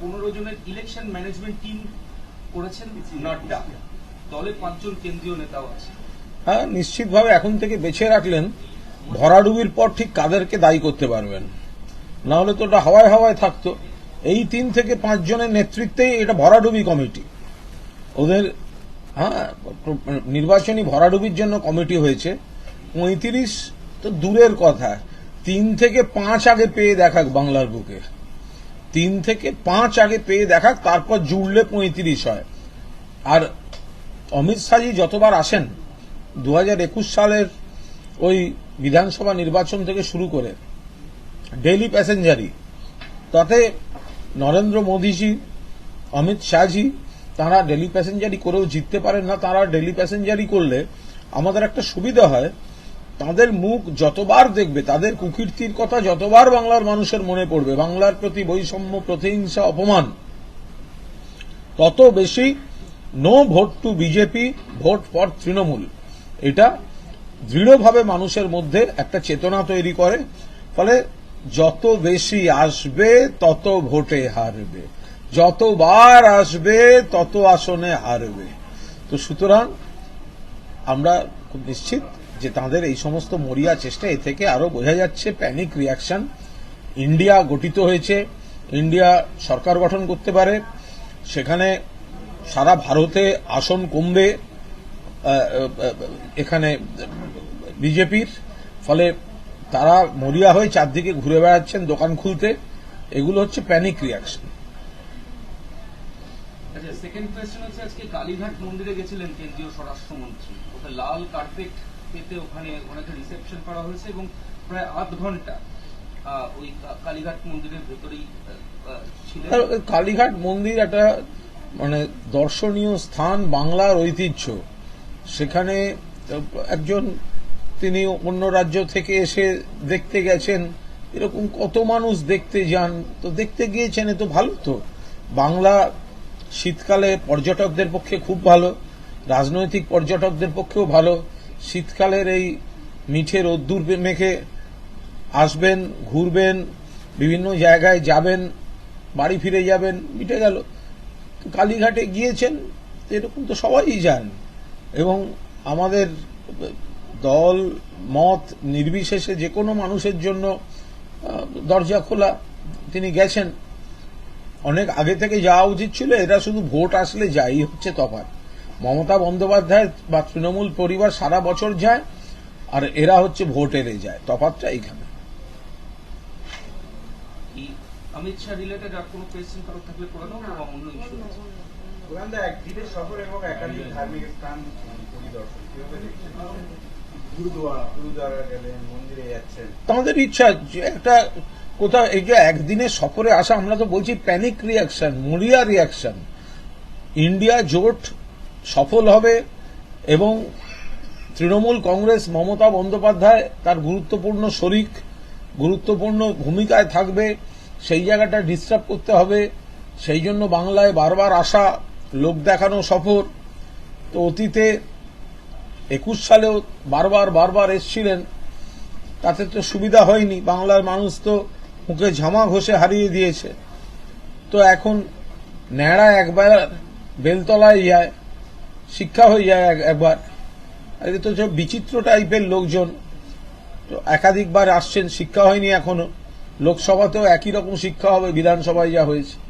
পনেরো জনের election management team করেছেন নাড্ডা পাঁচজন কেন্দ্রীয় নেতাও আছে। হ্যাঁ নিশ্চিতভাবে এখন থেকে বেছে রাখলেন, ভরাডুবির পর ঠিক কাদেরকে দায়ী করতে পারবেন। না হলে তো ওটা হাওয়ায় হাওয়ায় থাকতো। এই তিন থেকে পাঁচ জনের নেতৃত্বেই এটা ভরাডুবি কমিটি। ওদের হ্যাঁ নির্বাচনী ভরাডুবির জন্য কমিটি হয়েছে। পঁয়ত্রিশ তো দূরের কথা। তিন থেকে পাঁচ আগে পেয়ে দেখাক বাংলার বুকে। তিন থেকে পাঁচ আগে পেয়ে দেখাক, তারপর জুড়লে পঁয়ত্রিশ হয়। আর অমিত শাহজি যতবার আসেন দু একুশ সালের ওই বিধানসভা নির্বাচন থেকে শুরু করে ডেইলি প্যাসেঞ্জারি তাতে নরেন্দ্র মোদীজি, অমিত শাহজি, তারা ডেলি প্যাসেঞ্জারি করেও জিততে পারেন না, তারা ডেলি প্যাসেঞ্জারি করলে আমাদের একটা সুবিধা হয় তাদের মুখ যতবার দেখবে, তাদের কুকীর্তির কথা যতবার বাংলার মানুষের মনে পড়বে, বাংলার প্রতি বৈষম্য, প্রতিহিংসা, অপমান, তত বেশি no vote to BJP vote for Trinamool এটা দৃঢ়ভাবে মানুষের মধ্যে একটা চেতনা তৈরি করে, ফলে যত বেশি আসবে, তত ভোটে হারবে। যতবার আসবে, তত আসনে হারবে। তো সুতরাং আমরা খুব নিশ্চিত যে তাদের এই সমস্ত মরিয়া চেষ্টা, এ থেকে আরও বোঝা যাচ্ছে প্যানিক রিয়াকশন ইন্ডিয়া গঠিত হয়েছে। ইন্ডিয়া সরকার গঠন করতে পারে। সেখানে সারা ভারতে আসন কমবে এখানে বিজেপির। ফলে তারা মরিয়া হয়ে চারদিকে ঘুরে বেড়াচ্ছেন দোকান খুলতে। এগুলো হচ্ছে প্যানিক রিয়াকশন আচ্ছা আজকে কালীঘাট মন্দিরে গেছিলেন কেন্দ্রীয় স্বরাষ্ট্রমন্ত্রী। লাল কার্পেট পেতে ওখানে ওনাকে রিসেপশন করা হয়েছে এবং প্রায় আধ ঘণ্টা ওই কালীঘাট মন্দিরের ভেতরেই ছিলেন। কালীঘাট মন্দির একটা মানে দর্শনীয় স্থান বাংলার ঐতিহ্য। সেখানে একজন তিনি অন্য রাজ্য থেকে এসে দেখতে গেছেন, এরকম কত মানুষ দেখতে যান। তো দেখতে গিয়েছেন, এ তো ভালো তো। বাংলা শীতকালে পর্যটকদের পক্ষে খুব ভালো, রাজনৈতিক পর্যটকদের পক্ষেও ভালো। শীতকালের এই মিঠে রোদ্দুর মেখে আসবেন, ঘুরবেন, বিভিন্ন জায়গায় যাবেন, বাড়ি ফিরে যাবেন, মিটে গেল। কালীঘাটে গিয়েছেন, এরকম তো সবাই যান। এবং আমাদের দল, মত, নির্বিশেষে যে কোনো মানুষের জন্য দরজা খোলা, তিনি গেছেন। অনেক আগে থেকে যাওয়া উচিত ছিল, এরা শুধু ভোট আসলে যাই হচ্ছে তফাৎ। মমতা বন্দ্যোপাধ্যায় বা তৃণমূল পরিবার সারা বছর যায় আর এরা হচ্ছে ভোট এড়ে যায়। তফাৎটা এইখানে। এই অমিত শাহ রিলেটেড আর কোনো কোয়েশ্চেন কারও থাকলে করে দাও বা অন্য ইস্যু ওখানটা একদিনের সফর এবং একাধিক ধার্মিক স্থান পরিদর্শন। কীভাবে দেখছেন? গুরুদুয়ারা গুরুদুয়ারা গেলেন মন্দিরে যাচ্ছেন। আমাদের ইচ্ছা যে একটা কোথাও এই যে একদিনের সফরে আসা আমরা তো বলছি প্যানিক রিয়াকশন মরিয়া রিয়াকশন ইন্ডিয়া জোট সফল হবে এবং তৃণমূল কংগ্রেস মমতা বন্দ্যোপাধ্যায় তার গুরুত্বপূর্ণ শরিক, গুরুত্বপূর্ণ ভূমিকায় থাকবে, সেই জায়গাটা ডিস্টার্ব করতে হবে, সেই জন্য বাংলায় বারবার আসা, লোক দেখানো সফর তো অতীতে একুশ সালেও বারবার বারবার এসছিলেন, তাতে তো সুবিধা হয়নি, বাংলার মানুষ তো মুখে ঝামা ঘষে হারিয়ে দিয়েছে। তো এখন ন্যাড়া একবার বেলতলায় যায় শিক্ষা হয়ে যায় এক- একবার। এদের তো সব বিচিত্র টাইপের লোকজন। তো একাধিকবার আসছেন, শিক্ষা হয়নি এখনও। লোকসভাতেও একই রকম শিক্ষা হবে, বিধানসভায় যা হয়েছে।